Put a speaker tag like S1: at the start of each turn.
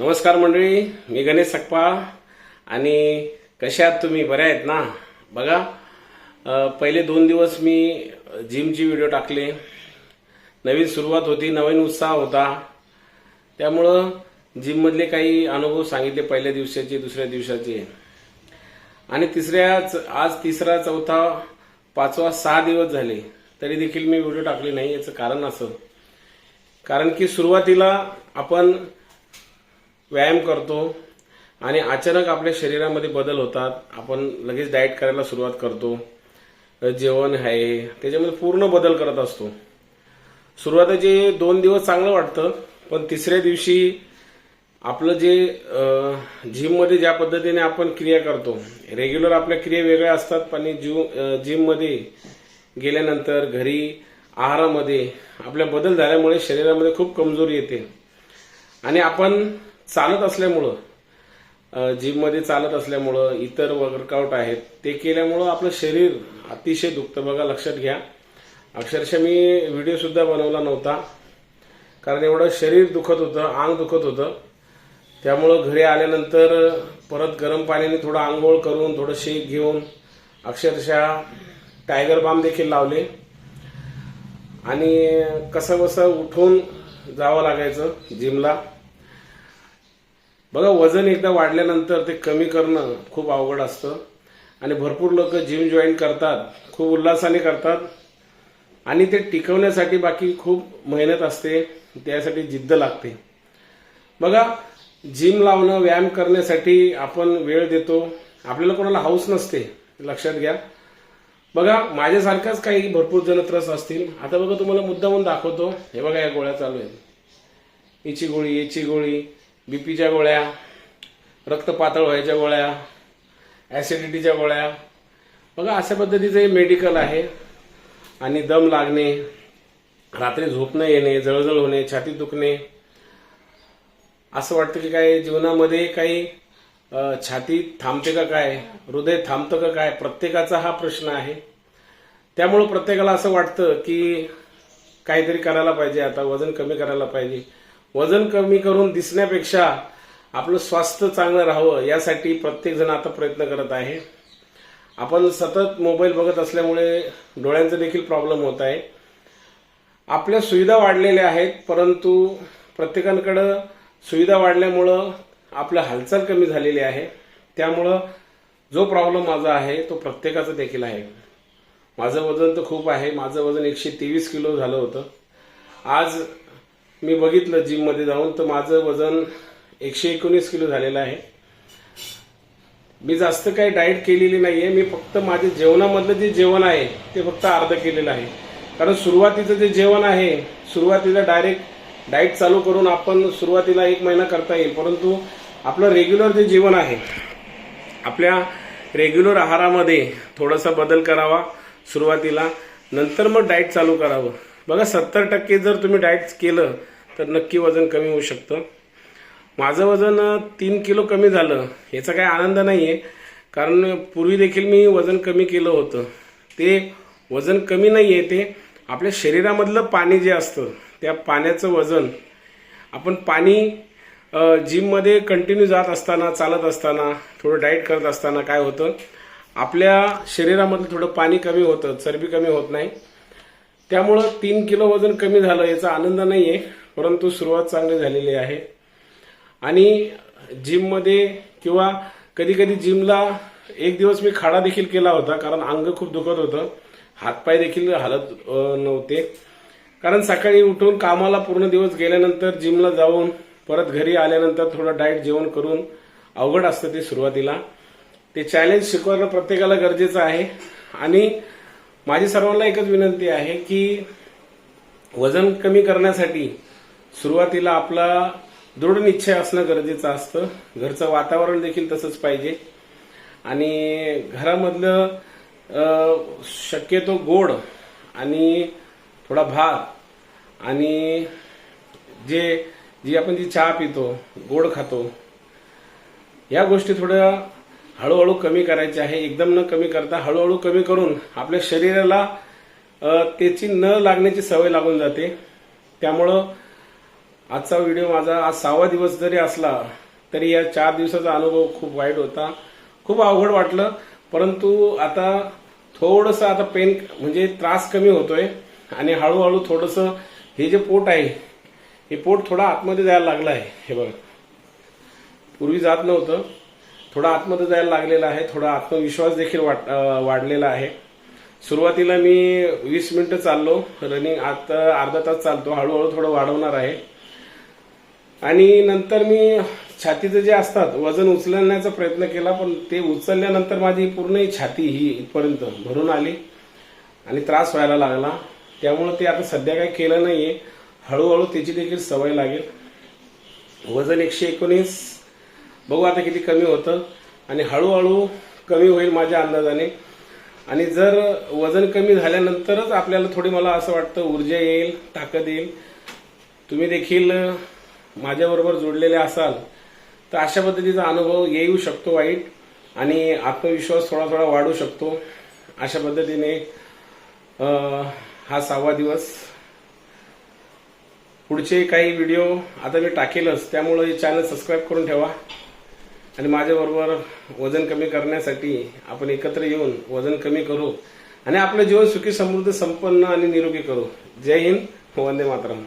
S1: नमस्कार मंडळी मी गणेश सकपा आणि कशा आहात तुम्ही? बऱ्या आहेत ना? बघा पहिले दोन दिवस मी जिमची व्हिडिओ टाकले. नवीन सुरुवात होती नवीन उत्साह होता. त्यामुळं जिममधले काही अनुभव सांगितले पहिल्या दिवसाचे दुसऱ्या दिवसाचे. आणि तिसऱ्याच आज तिसरा चौथा पाचवा सहा दिवस झाले. तरी देखील मी व्हिडिओ टाकले नाही याचं कारण असं. कारण की सुरुवातीला आपण व्यायाम करतो आणि अचानक आपल्या शरीरामध्ये बदल होतात. आपण लगेच डाएट करायला सुरुवात करतो. जेवण आहे. त्याच्यामध्ये पूर्ण बदल करत असतो. सुरुवातीचे दोन दिवस चांगलं वाटतं पण तिसऱ्या दिवशी आपलं जे जिममध्ये ज्या पद्धतीने आपण क्रिया करतो रेग्युलर आपल्या क्रिया वेगळ्या असतात पण जिम जिममध्ये गेल्यानंतर घरी आहारामध्ये आपल्या बदल झाल्यामुळे शरीरामध्ये खूप कमजोरी येते. आणि आपण चालत असल्यामुळं जिममध्ये चालत असल्यामुळं इतर वर्कआउट आहेत ते केल्यामुळं आपलं शरीर अतिशय दुखतं. बघा लक्षात घ्या. अक्षरशः मी व्हिडिओसुद्धा बनवला नव्हता. कारण एवढं शरीर दुखत होतं अंग दुखत होतं. त्यामुळं घरी आल्यानंतर परत गरम पाण्याने थोडं आंघोळ करून थोडं शेक घेऊन अक्षरशः टायगर बाम देखील लावले. आणि कसं बसं उठून जावं लागायचं जिमला बघा वजन एकदा वाढल्यानंतर ते कमी करणं खूप अवघड असतं. आणि भरपूर लोक जिम जॉईन करतात खूप उल्हासाने करतात. आणि ते टिकवण्यासाठी बाकी खूप मेहनत असते त्यासाठी जिद्द लागते. बघा जिम लावणं व्यायाम करण्यासाठी आपण वेळ देतो. आपल्याला कोणाला हाऊस नसते लक्षात घ्या. बघा माझ्यासारखाच काही भरपूर जण त्रस असतील. आता बघा तुम्हाला मुद्दामून दाखवतो. हे बघा या गोळ्या चालू आहेत. याची गोळी याची गोळी. बीपीच्या गोळ्या रक्त पातळ व्हायच्या गोळ्या ॲसिडिटीच्या गोळ्या. बघा अशा पद्धतीचं हे मेडिकल आहे. आणि दम लागणे रात्री झोप न येणे जळजळ होणे छाती दुखणे. असं वाटतं की काय जीवनामध्ये काही छाती थांबते का काय हृदय थांबतं का काय प्रत्येकाचा हा प्रश्न आहे. त्यामुळं प्रत्येकाला असं वाटतं की काहीतरी करायला पाहिजे आता वजन कमी करायला पाहिजे. वजन कमी करून दिसण्यापेक्षा आपलं स्वास्थ्य चांगलं राहावं यासाठी प्रत्येकजण आता प्रयत्न करत आहे. आपण सतत मोबाईल बघत असल्यामुळे डोळ्यांचा देखील प्रॉब्लेम होत आहे. आपल्या सुविधा वाढलेल्या आहेत परंतु प्रत्येकांकडं सुविधा वाढल्यामुळं आपलं हालचाल कमी झालेली आहे. त्यामुळं जो प्रॉब्लेम माझा आहे तो प्रत्येकाचा देखील आहे. माझं वजन तर खूप आहे. माझं वजन एकशे तेवीस किलो झालं होतं. आज मी बघितलं जिममध्ये जाऊन तर माझं वजन एकशे एकोणीस किलो झालेलं आहे. मी जास्त काही डाएट केलेली नाहीये. मी फक्त माझे जेवणामधलं जे जेवण आहे ते फक्त अर्ध केलेलं आहे. कारण सुरुवातीचं जे जेवण आहे सुरुवातीला डायरेक्ट डाएट चालू करून आपण सुरुवातीला एक महिना करता येईल. परंतु आपलं रेग्युलर जे जेवण आहे आपल्या रेग्युलर आहारामध्ये थोडासा बदल करावा सुरुवातीला. नंतर मग डाएट चालू करावं. बघा सत्तर टक्के जर तुम्ही डाएट केलं तर नक्की वजन कमी होऊ शकतं. माझं वजन तीन किलो कमी झालं याचा काही आनंद नाही आहे कारण पूर्वी देखील मी वजन कमी केलं होतं. ते वजन कमी नाही आहे ते आपल्या शरीरामधलं पाणी जे असतं त्या पाण्याचं वजन. आपण पाणी जिममध्ये कंटिन्यू जात असताना चालत असताना थोडं डाएट करत असताना काय होतं? आपल्या शरीरामधलं थोडं पाणी कमी होतं चरबी कमी होत नाही. त्यामुळं तीन किलो वजन कमी झालं याचा आनंद नाही आहे परंतु सुरुवात चांगली झालेली आहे. आणि जिममध्ये किंवा कधी कधी जिमला एक दिवस मी खाडा देखील केला होता कारण अंग खूप दुखत होतं. हातपाय देखील हालत नव्हते. कारण सकाळी उठून कामाला पूर्ण दिवस गेल्यानंतर जिमला जाऊन परत घरी आल्यानंतर थोडं डाएट जेवण करून अवघड असतं ते सुरुवातीला. ते चॅलेंज शिकवणं प्रत्येकाला गरजेचं आहे. आणि माझी सर्वांना एकच विनंती आहे की वजन कमी करण्यासाठी सुरुवातीला आपला दृढ निश्चय असणं गरजेचं असतं. घरचं वातावरण देखील तसंच पाहिजे. आणि घरामधलं शक्यतो गोड आणि थोडा भात आणि जे जी आपण जी चहा पितो गोड खातो या गोष्टी थोड्या हळूहळू कमी करायचे आहे. एकदम न कमी करता हळूहळू कमी करून आपल्या शरीराला त्याची न लागण्याची सवय लागून जाते. त्यामुळं आजचा व्हिडिओ माझा आज सहावा दिवस जरी असला तरी या चार दिवसाचा अनुभव खूप वाईट होता. खूप अवघड वाटलं परंतु आता थोडंसं आता पेन म्हणजे त्रास कमी होतोय आणि हळूहळू थोडंसं हे जे पोट आहे हे पोट थोडं आतमध्ये जायला लागलं आहे. हे बघा. पूर्वी जात नव्हतं. थोडा आतमध्ये जायला लागलेला आहे थोडा आत्मविश्वास देखील वाट वाढलेला आहे. सुरुवातीला मी वीस मिनिटं चाललो रनिंग आता अर्धा तास चालतो हळूहळू थोडं वाढवणार आहे. आणि नंतर मी छातीचं जे असतात वजन उचलण्याचा प्रयत्न केला पण ते उचलल्यानंतर माझी पूर्ण ही छाती ही इथपर्यंत भरून आली आणि त्रास व्हायला लागला. त्यामुळे ते आता सध्या काही केलं नाहीये. हळूहळू त्याची देखील सवय लागेल. वजन एकशे एकोणीस बघू आता किती कमी होतं. आणि हळूहळू कमी होईल माझ्या अंदाजाने. आणि जर वजन कमी झाल्यानंतरच आपल्याला थोडी मला असं वाटतं ऊर्जा येईल ताकद येईल. तुम्ही देखील माझ्याबरोबर जोडलेले असाल तर अशा पद्धतीचा अनुभव येऊ शकतो वाईट. आणि आत्मविश्वास थोडा थोडा वाढू शकतो. अशा पद्धतीने हा सहावा दिवस. पुढचे काही व्हिडिओ आता मी टाकेलच त्यामुळे हे चॅनल सबस्क्राईब करून ठेवा. आणि माझ्याबरोबर वजन कमी करण्यासाठी आपण एकत्र येऊन वजन कमी करू आणि आपलं जीवन सुखी समृद्ध संपन्न आणि निरोगी करू. जय हिंद वंदे मातरम.